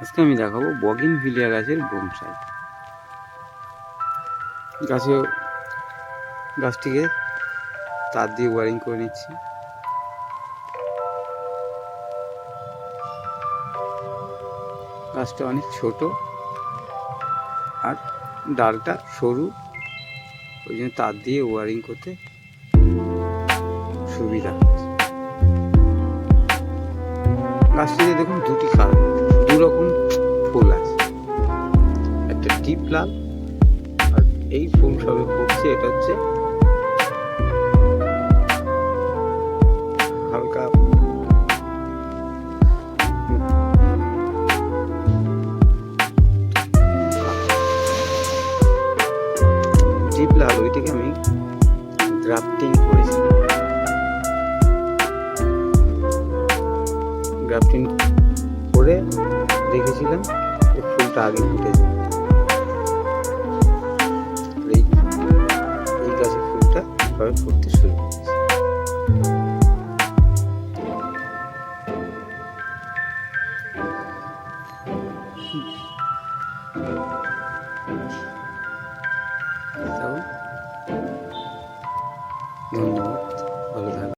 আজকে আমি দেখাবো বগিন ভিলিয়া গাছের বনসাই। গাছে গাছটিকে তার দিয়ে ওয়ারিং করে নিচ্ছি। গাছটা অনেক ছোট আর ডালটা সরু, ওই জন্য তার দিয়ে ওয়ারিং করতে সুবিধা গাছটিতে দেখুন দুটি রকম ফুল একটা ডিপ লাল, আর এই ফুল সবে ফুটছে, এটা হচ্ছে হালকা ডিপ লাল, ওইটাকে আমি গ্রাফটিং করেছি। গ্রাফটিং করে দেখেছিলাম ফুলটা আগে ফুটে এই গাছের ফুলটা এভাবে ফুটতে শুরু ধন্যবাদ।